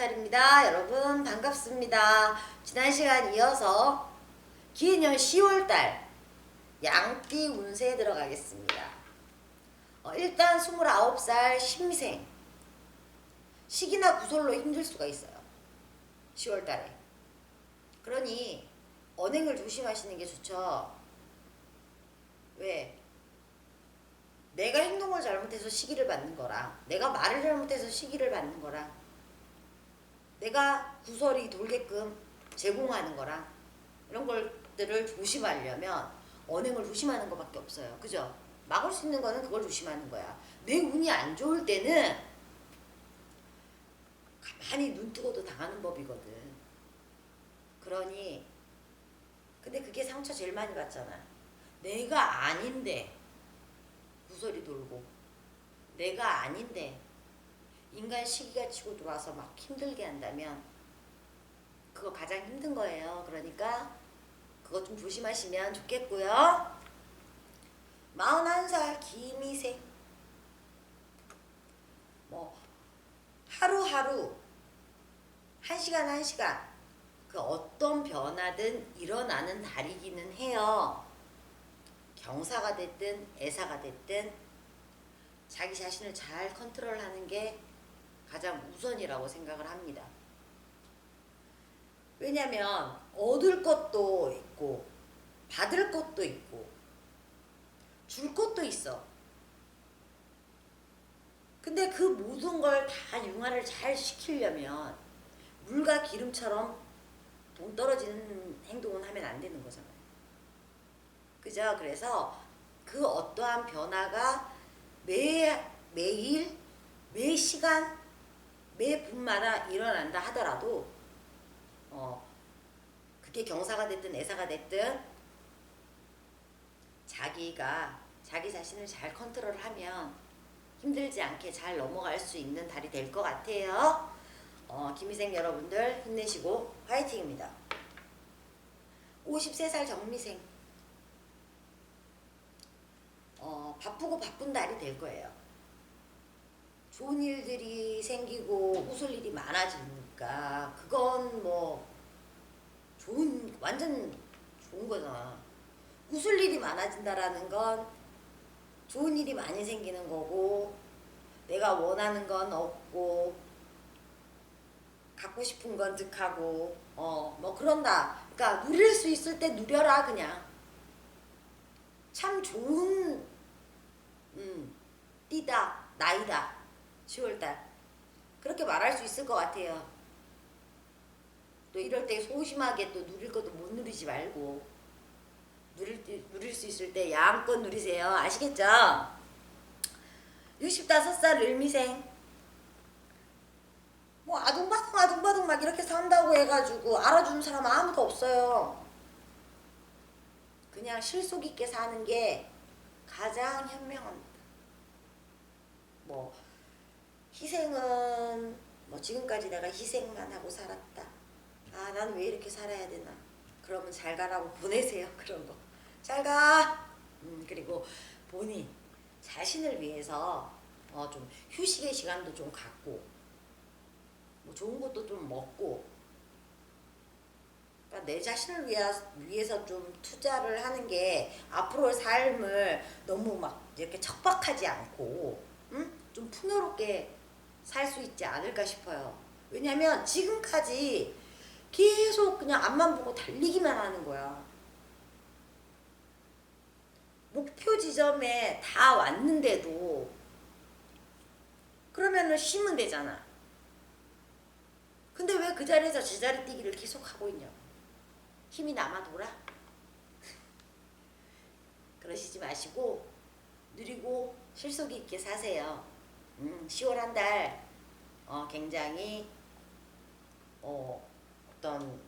보살입니다. 여러분 반갑습니다. 지난 시간 이어서 기해년 10월달 양띠 운세에 들어가겠습니다. 어, 일단 29살 신미생 시기나 구설로 힘들 수가 있어요. 10월달에. 그러니 언행을 조심하시는 게 좋죠. 왜? 내가 행동을 잘못해서 시기를 받는 거랑 내가 말을 잘못해서 시기를 받는 거랑 내가 구설이 돌게끔 제공하는 거랑 이런 것들을 조심하려면 언행을 조심하는 것밖에 없어요. 그죠? 막을 수 있는 거는 그걸 조심하는 거야. 내 운이 안 좋을 때는 가만히 눈 뜨고도 당하는 법이거든. 그러니 근데 그게 상처 제일 많이 받잖아. 내가 아닌데 구설이 돌고 내가 아닌데 인간 시기가 치고 들어와서 막 힘들게 한다면 그거 가장 힘든 거예요. 그러니까 그거 좀 조심하시면 좋겠고요. 41살 김희생 뭐 하루하루 한 시간 한 시간 그 어떤 변화든 일어나는 달이기는 해요. 경사가 됐든 애사가 됐든 자기 자신을 잘 컨트롤하는 게 가장 우선이라고 생각을 합니다. 왜냐면 얻을 것도 있고 받을 것도 있고 줄 것도 있어. 근데 그 모든 걸 다 융화를 잘 시키려면 물과 기름처럼 동 떨어지는 행동은 하면 안 되는 거잖아요. 그죠? 그래서 그 어떠한 변화가 매, 매일, 매 시간, 매 분마다 일어난다 하더라도, 어, 그게 경사가 됐든 애사가 됐든, 자기가 자기 자신을 잘 컨트롤하면 힘들지 않게 잘 넘어갈 수 있는 달이 될 것 같아요. 어, 김희생 여러분들 힘내시고 화이팅입니다. 53살 정미생. 어, 바쁘고 바쁜 달이 될 거예요. 좋은 일들이 생기고 웃을 일이 많아지니까 그건 뭐 좋은 완전 좋은 거잖아. 웃을 일이 많아진다라는 건 좋은 일이 많이 생기는 거고 내가 원하는 건 없고 갖고 싶은 건 득하고 어 뭐 그런다. 그러니까 누릴 수 있을 때 누려라 그냥. 참 좋은 음, 띠다 나이다 10월달 그렇게 말할 수 있을 것 같아요. 또 이럴 때 소심하게 또 누릴 것도 못 누리지 말고 누릴 때- 누릴 수 있을 때 양껏 누리세요. 아시겠죠? 65살 을미생 뭐 아둥바둥 아둥바둥 막 이렇게 산다고 해가지고 알아주는 사람 아무도 없어요. 그냥 실속 있게 사는 게 가장 현명합니다. 뭐 희생은 뭐 지금까지 내가 희생만 하고 살았다. 아 나는 왜 이렇게 살아야 되나? 그러면 잘 가라고 보내세요 그런 거. 잘 가. 음 그리고 본인 자신을 위해서 어 좀 휴식의 시간도 좀 갖고 뭐 좋은 것도 좀 먹고 그러니까 내 자신을 위하, 위해서 좀 투자를 하는 게 앞으로의 삶을 너무 막 이렇게 척박하지 않고 음? 좀 풍요롭게 살 수 있지 않을까 싶어요. 왜냐면 지금까지 계속 그냥 앞만 보고 달리기만 하는 거야. 목표 지점에 다 왔는데도 그러면은 쉬면 되잖아. 근데 왜 그 자리에서 제자리 뛰기를 계속 하고 있냐고. 힘이 남아 돌아? 그러시지 마시고 누리고 실속 있게 사세요. 음, 10월 한 달 어, 굉장히 어, 어떤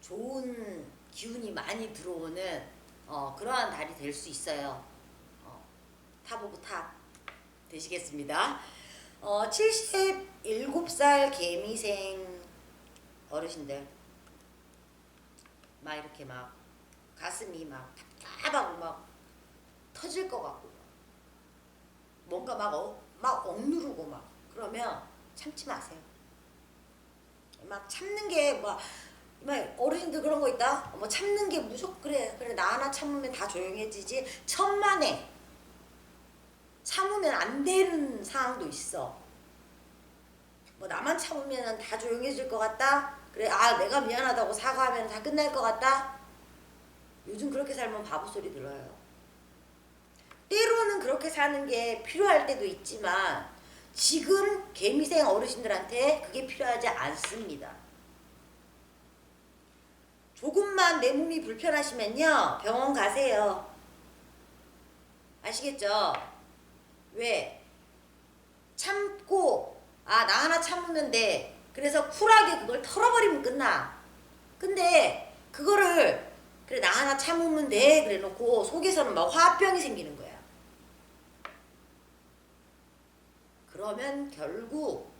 좋은 기운이 많이 들어오는 어, 그러한 달이 될 수 있어요. 어, 타보고 탑 되시겠습니다. 어, 77살 개미생 어르신들 막 이렇게 막 가슴이 막 답답하고 막 터질 것 같고 뭔가 막, 어, 막 억누르고 막 그러면 참지 마세요. 막 참는 게뭐 막 어르신들 그런 거 있다. 뭐 참는 게 무조건 그래 그래 나 하나 참으면 다 조용해지지. 천만에 참으면 안 되는 상황도 있어. 뭐 나만 참으면 다 조용해질 것 같다. 그래 아 내가 미안하다고 사과하면 다 끝날 것 같다. 요즘 그렇게 살면 바보 소리 들어요. 때로는 그렇게 사는 게 필요할 때도 있지만 지금 개미생 어르신들한테 그게 필요하지 않습니다. 조금만 내 몸이 불편하시면요 병원 가세요. 아시겠죠? 왜? 참고 아 나 하나 참으면 돼. 그래서 쿨하게 그걸 털어버리면 끝나. 근데 그거를 그래 나 하나 참으면 돼 그래 놓고 속에서는 막 화병이 생기는 거야. 그러면 결국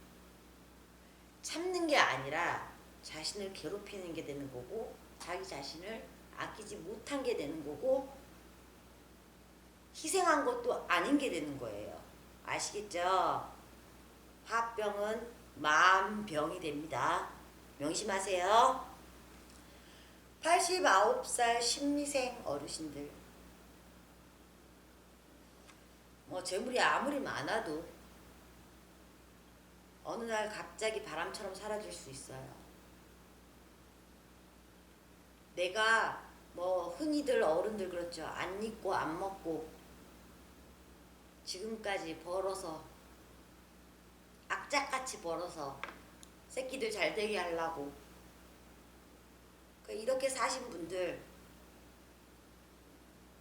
참는 게 아니라 자신을 괴롭히는 게 되는 거고 자기 자신을 아끼지 못한 게 되는 거고 희생한 것도 아닌 게 되는 거예요. 아시겠죠? 화병은 마음병이 됩니다. 명심하세요. 89살 심리생 어르신들. 뭐 재물이 아무리 많아도 어느 날 갑자기 바람처럼 사라질 수 있어요. 내가 뭐 흔히들 어른들 그렇죠. 안 입고 안 먹고 지금까지 벌어서 악착같이 벌어서 새끼들 잘 되게 하려고 그 이렇게 사신 분들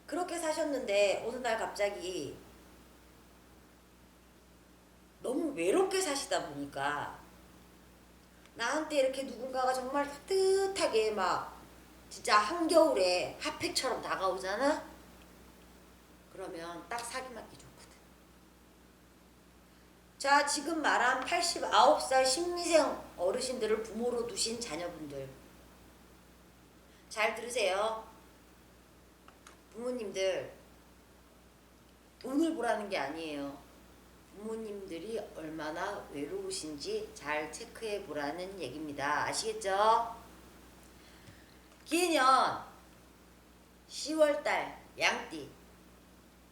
그렇게 사셨는데 어느 날 갑자기 너무 외롭게 사시다 보니까 나한테 이렇게 누군가가 정말 따뜻하게 막 진짜 한겨울에 핫팩처럼 다가오잖아? 그러면 딱 사기 맞기 좋거든. 자, 지금 말한 89살 심리생 어르신들을 부모로 두신 자녀분들. 잘 들으세요. 부모님들, 돈을 보라는 게 아니에요. 부모님들이 얼마나 외로우신지 잘 체크해 보라는 얘기입니다. 아시겠죠? 기해년 10월달 양띠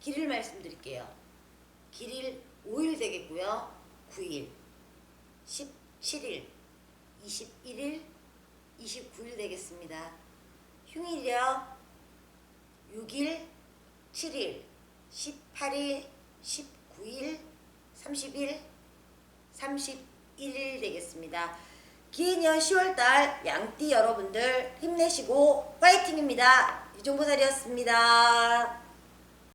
길일 말씀드릴게요. 길일 5일 되겠고요. 9일, 17일, 21일, 29일 되겠습니다. 흉일이요. 6일, 7일, 18일, 19일, 30일, 31일 되겠습니다. 기해년 10월달 양띠 여러분들 힘내시고 파이팅입니다. 유종보살이었습니다.